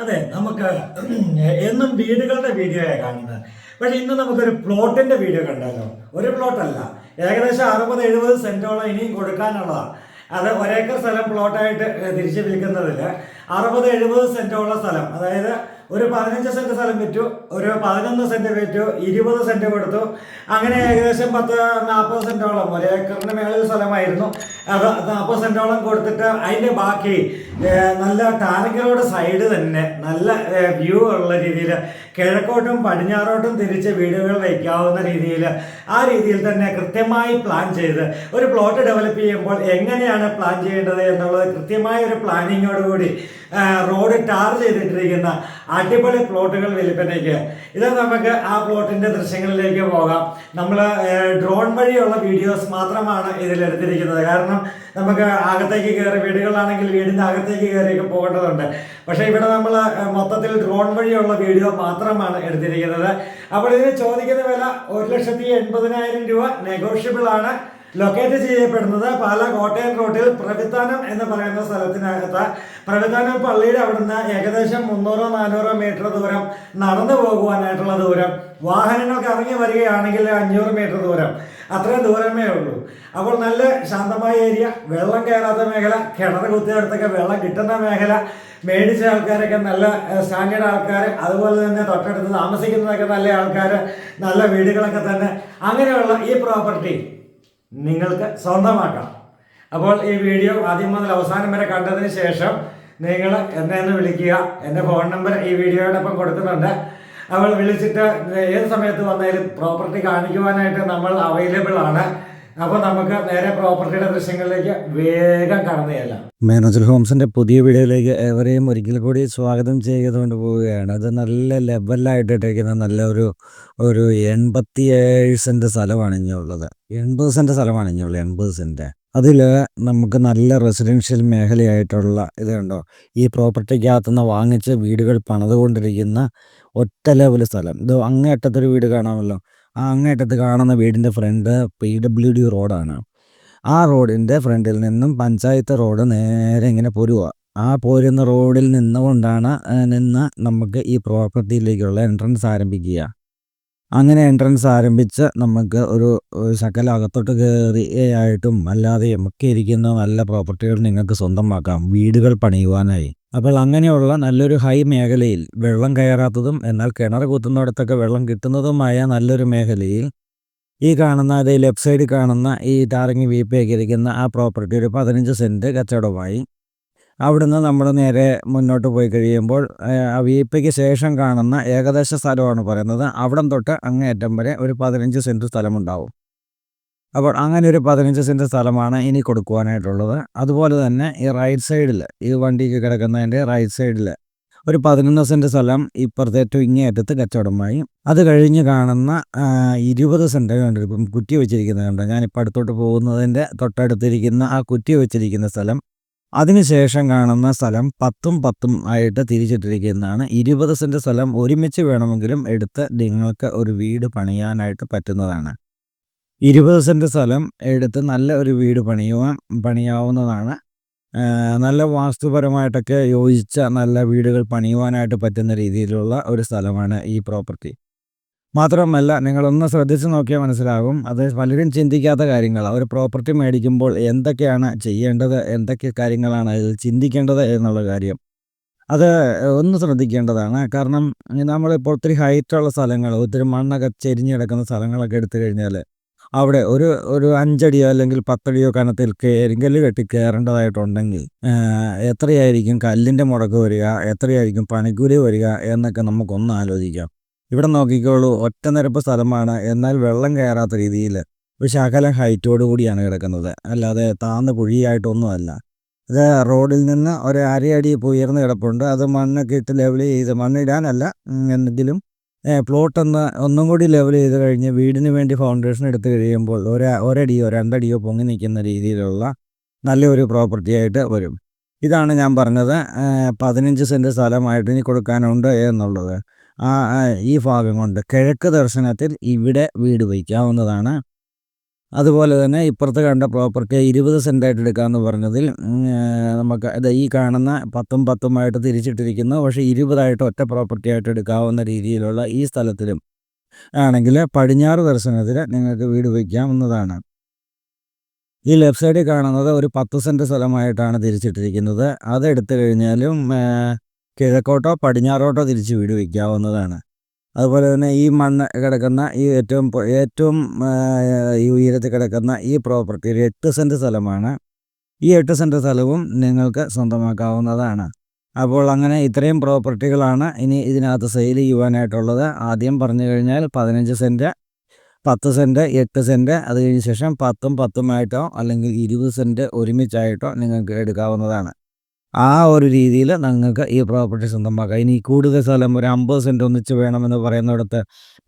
അതെ നമുക്ക് എന്നും വീടുകളുടെ വീഡിയോയാണ് കാണുന്നത്. പക്ഷെ ഇന്ന് നമുക്കൊരു പ്ലോട്ടിന്റെ വീഡിയോ കണ്ടല്ലോ ഒരു പ്ലോട്ടല്ല. ഏകദേശം അറുപത് എഴുപത് സെന്റോളം ഇനിയും കൊടുക്കാനുള്ളതാണ് അത് ഒരേക്കർ സ്ഥലം പ്ലോട്ടായിട്ട് തിരിച്ചു വിൽക്കുന്നതിൽ അറുപത് എഴുപത് സെന്റോളം സ്ഥലം. അതായത് ഒരു പതിനഞ്ച് സെന്റ് സ്ഥലം വിറ്റു ഒരു പതിനൊന്ന് സെന്റ് വിറ്റു ഇരുപത് സെന്റ് കൊടുത്തു. അങ്ങനെ ഏകദേശം പത്ത് നാൽപ്പത് സെന്റോളം ഒരു ഏക്കറിന് മേളിൽ സ്ഥലമായിരുന്നു. അത് നാൽപ്പത് സെന്റോളം കൊടുത്തിട്ട് അതിന്റെ ബാക്കി നല്ല ടാനക്ക് സൈഡ് തന്നെ നല്ല വ്യൂ ഉള്ള രീതിയിൽ കിഴക്കോട്ടും പടിഞ്ഞാറോട്ടും തിരിച്ച് വീടുകൾ വയ്ക്കാവുന്ന രീതിയിൽ ആ രീതിയിൽ തന്നെ കൃത്യമായി പ്ലാൻ ചെയ്ത് ഒരു പ്ലോട്ട് ഡെവലപ്പ് ചെയ്യുമ്പോൾ എങ്ങനെയാണ് പ്ലാൻ ചെയ്യേണ്ടത് എന്നുള്ളത് കൃത്യമായ ഒരു പ്ലാനിങ്ങോടുകൂടി റോഡ് ടാർ ചെയ്തിട്ടിരിക്കുന്ന അടിപൊളി പ്ലോട്ടുകൾ വിൽപ്പനയ്ക്ക്. ഇത് നമുക്ക് ആ പ്ലോട്ടിന്റെ ദൃശ്യങ്ങളിലേക്ക് പോകാം. നമ്മൾ ഡ്രോൺ വഴിയുള്ള വീഡിയോസ് മാത്രമാണ് ഇതിൽ എടുത്തിരിക്കുന്നത് കാരണം നമുക്ക് അകത്തേക്ക് കയറി വീടുകളാണെങ്കിൽ വീടിന്റെ അകത്തേക്ക് കയറിയൊക്കെ പോകേണ്ടതുണ്ട്. പക്ഷേ ഇവിടെ നമ്മൾ മൊത്തത്തിൽ ഡ്രോൺ വഴിയുള്ള വീഡിയോ മാത്രമാണ് എടുത്തിരിക്കുന്നത്. അപ്പോൾ ഇതിന് ചോദിക്കുന്ന വില ഒരു ലക്ഷത്തി എൺപതിനായിരം രൂപ നെഗോഷ്യബിൾ ആണ്. ലൊക്കേറ്റ് ചെയ്യപ്പെടുന്നത് പാല കോട്ടയം റോഡിൽ പ്രവിത്താനം എന്ന് പറയുന്ന സ്ഥലത്തിനകത്ത്. പ്രവിത്താനം പള്ളിയുടെ അവിടുന്ന് ഏകദേശം മുന്നൂറോ നാനൂറോ മീറ്റർ ദൂരം നടന്നു പോകുവാനായിട്ടുള്ള ദൂരം. വാഹനങ്ങൾക്ക് ഇറങ്ങി വരികയാണെങ്കിൽ അഞ്ഞൂറ് മീറ്റർ ദൂരം. അത്രയും ദൂരമേ ഉള്ളൂ. അപ്പോൾ നല്ല ശാന്തമായ ഏരിയ വെള്ളം കയറാത്ത മേഖല കിണർ കുത്തിയെടുത്തൊക്കെ വെള്ളം കിട്ടുന്ന മേഖല മേടിച്ച ആൾക്കാരൊക്കെ നല്ല സ്റ്റാൻഡേർഡ് ആൾക്കാർ അതുപോലെ തന്നെ തൊട്ടടുത്ത് താമസിക്കുന്നതൊക്കെ നല്ല ആൾക്കാർ നല്ല വീടുകളൊക്കെ തന്നെ. അങ്ങനെയുള്ള ഈ പ്രോപ്പർട്ടി നിങ്ങൾക്ക് സ്വന്തമാക്കാം. അപ്പോൾ ഈ വീഡിയോ ആദ്യം മുതൽ അവസാനം വരെ കണ്ടതിന് ശേഷം നിങ്ങൾ എന്നെ ഒന്ന് വിളിക്കുക. എന്റെ ഫോൺ നമ്പർ ഈ വീഡിയോയോടൊപ്പം കൊടുക്കുന്നുണ്ട്. അവൾ വിളിച്ചിട്ട് ഏത് സമയത്ത് വന്നാലും പ്രോപ്പർട്ടി കാണിക്കുവാനായിട്ട് നമ്മൾ അവൈലബിൾ ആണ്. അപ്പോൾ നമുക്ക് നേരെ പ്രോപ്പർട്ടിയുടെ ദൃശ്യങ്ങളിലേക്ക് വേഗം കടന്നു ചെല്ലാം. മാനേജർ ഹോംസിന്റെ പുതിയ വീഡിയോയിലേക്ക് എവരെയും ഒരിക്കൽ കൂടി സ്വാഗതം ചെയ്തുകൊണ്ട് പോവുകയാണ്. അത് നല്ല ലെവലായിട്ട് ഇട്ടിരിക്കുന്ന നല്ല ഒരു ഒരു എൺപത്തിയേഴ് സെന്റ് സ്ഥലമാണ് ഇനിയുള്ളത്. എൺപത് സെന്റ് സ്ഥലമാണ് ഇനിയുള്ളത് എൺപത് സെന്റ്. അതിൽ നമുക്ക് നല്ല റെസിഡൻഷ്യൽ മേഖലയായിട്ടുള്ള ഇത് കണ്ടോ? ഈ പ്രോപ്പർട്ടിക്കകത്തുനിന്ന് വാങ്ങിച്ച് വീടുകൾ പണിതുകൊണ്ടിരിക്കുന്ന ഒറ്റ ലെവൽ സ്ഥലം. ഇത് അങ്ങേയറ്റത്തൊരു വീട് കാണാമല്ലോ. ആ കാണുന്ന വീടിന്റെ ഫ്രണ്ട് പി ഡബ്ല്യു ഡി റോഡാണ്. ആ റോഡിന്റെ ഫ്രണ്ടിൽ നിന്നും പഞ്ചായത്ത് റോഡ് നേരെ ഇങ്ങനെ പോരുക ആ പോരുന്ന റോഡിൽ നിന്നുകൊണ്ടാണ് നിന്ന് നമുക്ക് ഈ പ്രോപ്പർട്ടിയിലേക്കുള്ള എൻട്രൻസ് ആരംഭിക്കുക. അങ്ങനെ എൻട്രൻസ് ആരംഭിച്ച് നമുക്ക് ഒരു ശകലം അകത്തോട്ട് കയറിയായിട്ടും അല്ലാതെയും ഒക്കെ ഇരിക്കുന്ന നല്ല പ്രോപ്പർട്ടികൾ നിങ്ങൾക്ക് സ്വന്തമാക്കാം. വീടുകൾ പണിയുവാനായി. അപ്പോൾ അങ്ങനെയുള്ള നല്ലൊരു ഹൈ മേഖലയിൽ വെള്ളം കയറാത്തതും എന്നാൽ കിണർ കുത്തുന്നിടത്തൊക്കെ വെള്ളം കിട്ടുന്നതുമായ നല്ലൊരു മേഖലയിൽ ഈ കാണുന്ന അതേ ലെഫ്റ്റ് സൈഡിൽ കാണുന്ന ഈ ടാറിങ് വീപ്പയൊക്കെ ഇരിക്കുന്ന ആ പ്രോപ്പർട്ടി ഒരു പതിനഞ്ച് സെന്റ് കച്ചവടമായി. അവിടുന്ന് നമ്മൾ നേരെ മുന്നോട്ട് പോയി കഴിയുമ്പോൾ ആ വീപ്പയ്ക്ക് ശേഷം കാണുന്ന ഏകദേശ സ്ഥലമാണ് പറയുന്നത്. അവിടം തൊട്ട് അങ്ങേയറ്റം വരെ ഒരു പതിനഞ്ച് സെന്റ് സ്ഥലമുണ്ടാവും. അപ്പോൾ അങ്ങനെ ഒരു പതിനഞ്ച് സെന്റ് സ്ഥലമാണ് ഇനി കൊടുക്കുവാനായിട്ടുള്ളത്. അതുപോലെ തന്നെ ഈ റൈറ്റ് സൈഡിൽ ഈ വണ്ടിക്ക് കിടക്കുന്നതിന്റെ റൈറ്റ് സൈഡിൽ ഒരു പതിനൊന്ന് സെന്റ് സ്ഥലം ഇപ്പുറത്തെ ഏറ്റവും ഇങ്ങേയറ്റത്ത് കച്ചവടമായി. അത് കഴിഞ്ഞ് കാണുന്ന ഇരുപത് സെന്റ് കണ്ട്? ഇപ്പം കുറ്റി വെച്ചിരിക്കുന്നത് കണ്ടു? ഞാനിപ്പോൾ അടുത്തോട്ട് പോകുന്നതിന്റെ തൊട്ടടുത്തിരിക്കുന്ന ആ കുറ്റി വെച്ചിരിക്കുന്ന സ്ഥലം. അതിനുശേഷം കാണുന്ന സ്ഥലം പത്തും പത്തും ആയിട്ട് തിരിച്ചിട്ടിരിക്കുന്നതാണ്. ഇരുപത് സെന്റ് സ്ഥലം ഒരുമിച്ച് വേണമെങ്കിലും എടുത്ത് നിങ്ങൾക്ക് ഒരു വീട് പണിയാനായിട്ട് പറ്റുന്നതാണ്. ഇരുപത് സെന്റ് സ്ഥലം എടുത്ത് നല്ല ഒരു വീട് പണിയുവാൻ പണിയാവുന്നതാണ്. നല്ല വാസ്തുപരമായിട്ടൊക്കെ യോജിച്ച നല്ല വീടുകൾ പണിയുവാനായിട്ട് പറ്റുന്ന രീതിയിലുള്ള ഒരു സ്ഥലമാണ് ഈ പ്രോപ്പർട്ടി. മാത്രമല്ല നിങ്ങളൊന്ന് ശ്രദ്ധിച്ച് നോക്കിയാൽ മനസ്സിലാകും അത് പലരും ചിന്തിക്കാത്ത കാര്യങ്ങളാണ് ഒരു പ്രോപ്പർട്ടി മേടിക്കുമ്പോൾ എന്തൊക്കെയാണ് ചെയ്യേണ്ടത് എന്തൊക്കെ കാര്യങ്ങളാണ് അതിൽ ചിന്തിക്കേണ്ടത് എന്നുള്ള കാര്യം. അത് ഒന്ന് ശ്രദ്ധിക്കേണ്ടതാണ്. കാരണം നമ്മളിപ്പോൾ ഒത്തിരി ഹൈറ്റുള്ള സ്ഥലങ്ങൾ ഒത്തിരി മണ്ണൊക്കെ ചെരിഞ്ഞ് കിടക്കുന്ന സ്ഥലങ്ങളൊക്കെ എടുത്തു കഴിഞ്ഞാൽ അവിടെ ഒരു ഒരു അഞ്ചടിയോ അല്ലെങ്കിൽ പത്തടിയോ കനത്തിൽ കരിങ്കല്ല് കെട്ടി കയറേണ്ടതായിട്ടുണ്ടെങ്കിൽ എത്രയായിരിക്കും കല്ലിന്റെ മുടക്ക് വരിക എത്രയായിരിക്കും പണിക്കൂലി വരിക എന്നൊക്കെ നമുക്കൊന്ന് ആലോചിക്കാം. ഇവിടെ നോക്കിക്കോളൂ ഒറ്റ നിരപ്പ് സ്ഥലമാണ് എന്നാൽ വെള്ളം കയറാത്ത രീതിയിൽ ഒരു ശകലം ഹൈറ്റോട് കൂടിയാണ് കിടക്കുന്നത്. അല്ലാതെ താന്ന് കുഴിയായിട്ടൊന്നുമല്ല. ഇത് റോഡിൽ നിന്ന് ഒരു അരയടി ഉയർന്ന് കിടപ്പുണ്ട്. അത് മണ്ണൊക്കെ ഇട്ട് ലെവൽ ചെയ്ത് മണ്ണിടാനല്ല എന്നെങ്കിലും പ്ലോട്ട് ഒന്ന് ഒന്നും കൂടി ലെവൽ ചെയ്ത് കഴിഞ്ഞ് വീടിന് വേണ്ടി ഫൗണ്ടേഷൻ എടുത്ത് കഴിയുമ്പോൾ ഒരു ഒരടിയോ രണ്ടടിയോ പൊങ്ങി നിൽക്കുന്ന രീതിയിലുള്ള നല്ലൊരു പ്രോപ്പർട്ടി ആയിട്ട് വരും. ഇതാണ് ഞാൻ പറഞ്ഞത് പതിനഞ്ച് സെന്റ് സ്ഥലമായിട്ട് ഇനി കൊടുക്കാനുണ്ട് എന്നുള്ളത്. ആ, ഈ ഭാഗം കൊണ്ട് കിഴക്ക് ദർശനത്തിൽ ഇവിടെ വീട് വയ്ക്കാവുന്നതാണ്. അതുപോലെ തന്നെ ഇപ്പുറത്ത് കണ്ട പ്രോപ്പർട്ടി ഇരുപത് സെന്റായിട്ട് എടുക്കാമെന്ന് പറഞ്ഞതിൽ നമുക്ക് ഇത് ഈ കാണുന്ന പത്തും പത്തുമായിട്ട് തിരിച്ചിട്ടിരിക്കുന്നു. പക്ഷേ ഇരുപതായിട്ട് ഒറ്റ പ്രോപ്പർട്ടി ആയിട്ട് എടുക്കാവുന്ന രീതിയിലുള്ള ഈ സ്ഥലത്തിലും ആണെങ്കിൽ പടിഞ്ഞാറ് ദർശനത്തിൽ നിങ്ങൾക്ക് വീട് വയ്ക്കാവുന്നതാണ്. ഈ ലെഫ്റ്റ് സൈഡിൽ കാണുന്നത് ഒരു പത്ത് സെന്റ് സ്ഥലമായിട്ടാണ് തിരിച്ചിട്ടിരിക്കുന്നത്. അതെടുത്തു കഴിഞ്ഞാലും കിഴക്കോട്ടോ പടിഞ്ഞാറോട്ടോ തിരിച്ച് വീട് വയ്ക്കാവുന്നതാണ്. അതുപോലെ തന്നെ ഈ മണ്ണ് കിടക്കുന്ന ഈ ഏറ്റവും ഏറ്റവും ഈ ഉയരത്തിൽ കിടക്കുന്ന ഈ പ്രോപ്പർട്ടി ഒരു എട്ട് സെന്റ് സ്ഥലമാണ്. ഈ എട്ട് സെന്റ് സ്ഥലവും നിങ്ങൾക്ക് സ്വന്തമാക്കാവുന്നതാണ്. അപ്പോൾ അങ്ങനെ ഇത്രയും പ്രോപ്പർട്ടികളാണ് ഇനി ഇതിനകത്ത് സെയിൽ ചെയ്യുവാനായിട്ടുള്ളത്. ആദ്യം പറഞ്ഞു കഴിഞ്ഞാൽ പതിനഞ്ച് സെന്റ് പത്ത് സെന്റ് എട്ട് സെന്റ് അത് കഴിഞ്ഞ ശേഷം പത്തും പത്തുമായിട്ടോ അല്ലെങ്കിൽ ഇരുപത് സെന്റ് ഒരുമിച്ചായിട്ടോ നിങ്ങൾക്ക് എടുക്കാവുന്നതാണ്. ആ ഒരു രീതിയിൽ നിങ്ങൾക്ക് ഈ പ്രോപ്പർട്ടി സ്വന്തമാക്കാം. ഇനി കൂടുതൽ സ്ഥലം ഒരു അമ്പത് സെന്റ് ഒന്നിച്ച് വേണമെന്ന് പറയുന്നിടത്ത്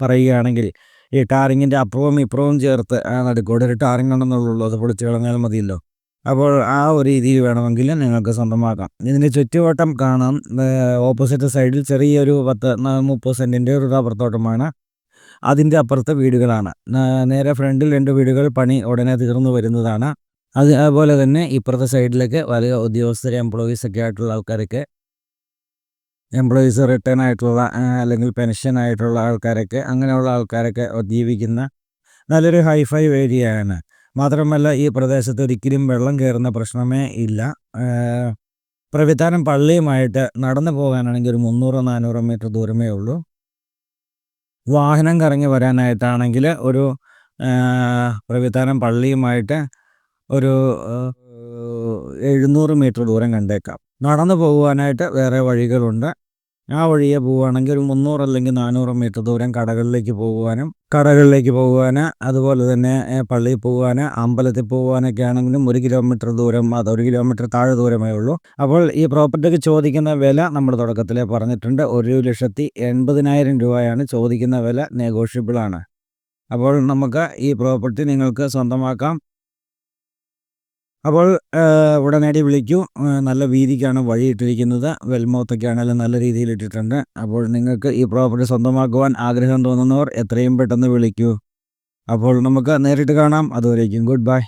പറയുകയാണെങ്കിൽ ഈ ടാറിങ്ങിന്റെ അപ്പുറവും ഇപ്പുറവും ചേർത്ത് ആ നടുക്കൂടെ ഒരു ടാറിങ് ഉണ്ടെന്നുള്ളൂ. അത് പൊളിച്ച് കളഞ്ഞാൽ മതിയല്ലോ. അപ്പോൾ ആ ഒരു രീതിയിൽ വേണമെങ്കിൽ നിങ്ങൾക്ക് സ്വന്തമാക്കാം. ഇതിന്റെ ചുറ്റുവട്ടം കാണാം. ഓപ്പോസിറ്റ് സൈഡിൽ ചെറിയൊരു പത്ത് മുപ്പത് സെന്റിന്റെ ഒരു റബ്ബർ തോട്ടമാണ് അതിന്റെ അപ്പുറത്തെ വീടുകളാണ്. നേരെ ഫ്രണ്ടിൽ രണ്ട് വീടുകൾ പണി ഉടനെ തീർന്നു വരുന്നതാണ്. അത് അതുപോലെ തന്നെ ഇപ്പുറത്തെ സൈഡിലൊക്കെ വലിയ ഉദ്യോഗസ്ഥർ എംപ്ലോയീസ് ഒക്കെ ആയിട്ടുള്ള ആൾക്കാരൊക്കെ എംപ്ലോയീസ് റിട്ടേൺ ആയിട്ടുള്ള അല്ലെങ്കിൽ പെൻഷൻ ആയിട്ടുള്ള ആൾക്കാരൊക്കെ അങ്ങനെയുള്ള ആൾക്കാരൊക്കെ ജീവിക്കുന്ന നല്ലൊരു ഹൈഫൈ ഏരിയയാണ്. മാത്രമല്ല ഈ പ്രദേശത്ത് ഒരിക്കലും വെള്ളം കയറുന്ന പ്രശ്നമേ ഇല്ല. പ്രവിധാനം പള്ളിയുമായിട്ട് നടന്നു പോകാനാണെങ്കിൽ ഒരു മുന്നൂറോ നാനൂറോ മീറ്റർ ദൂരമേ ഉള്ളൂ. വാഹനം കറങ്ങി വരാനായിട്ടാണെങ്കിൽ ഒരു പ്രവിധാനം പള്ളിയുമായിട്ട് ഒരു എഴുന്നൂറ് മീറ്റർ ദൂരം കണ്ടേക്കാം. നടന്നു പോകുവാനായിട്ട് വേറെ വഴികളുണ്ട്. ആ വഴിയെ പോവുകയാണെങ്കിൽ ഒരു മുന്നൂറ് അല്ലെങ്കിൽ നാനൂറ് മീറ്റർ ദൂരം കടകളിലേക്ക് പോകുവാനും കടകളിലേക്ക് പോകുവാൻ അതുപോലെ തന്നെ പള്ളിയിൽ പോകുവാൻ അമ്പലത്തിൽ പോകുവാനൊക്കെ ആണെങ്കിലും ഒരു കിലോമീറ്റർ ദൂരം അത് ഒരു കിലോമീറ്റർ താഴെ ദൂരമേ ഉള്ളൂ. അപ്പോൾ ഈ പ്രോപ്പർട്ടിക്ക് ചോദിക്കുന്ന വില നമ്മൾ തുടക്കത്തിൽ പറഞ്ഞിട്ടുണ്ട്. ഒരു ലക്ഷത്തി എൺപതിനായിരം രൂപയാണ് ചോദിക്കുന്ന വില നെഗോഷ്യബിളാണ്. അപ്പോൾ നമുക്ക് ഈ പ്രോപ്പർട്ടി നിങ്ങൾക്ക് സ്വന്തമാക്കാം. അപ്പോൾ ഉടനടി വിളിക്കൂ. നല്ല വീതിക്കാണ് വഴിയിട്ടിരിക്കുന്നത് വെൽമൗത്തൊക്കെ ആണെങ്കിലും നല്ല രീതിയിൽ ഇട്ടിട്ടുണ്ട്. അപ്പോൾ നിങ്ങൾക്ക് ഈ പ്രോപ്പർട്ടി സ്വന്തമാക്കുവാൻ ആഗ്രഹം തോന്നുന്നവർ എത്രയും പെട്ടെന്ന് വിളിക്കൂ. അപ്പോൾ നമുക്ക് നേരിട്ട് കാണാം. അതുവരേക്കും ഗുഡ് ബൈ.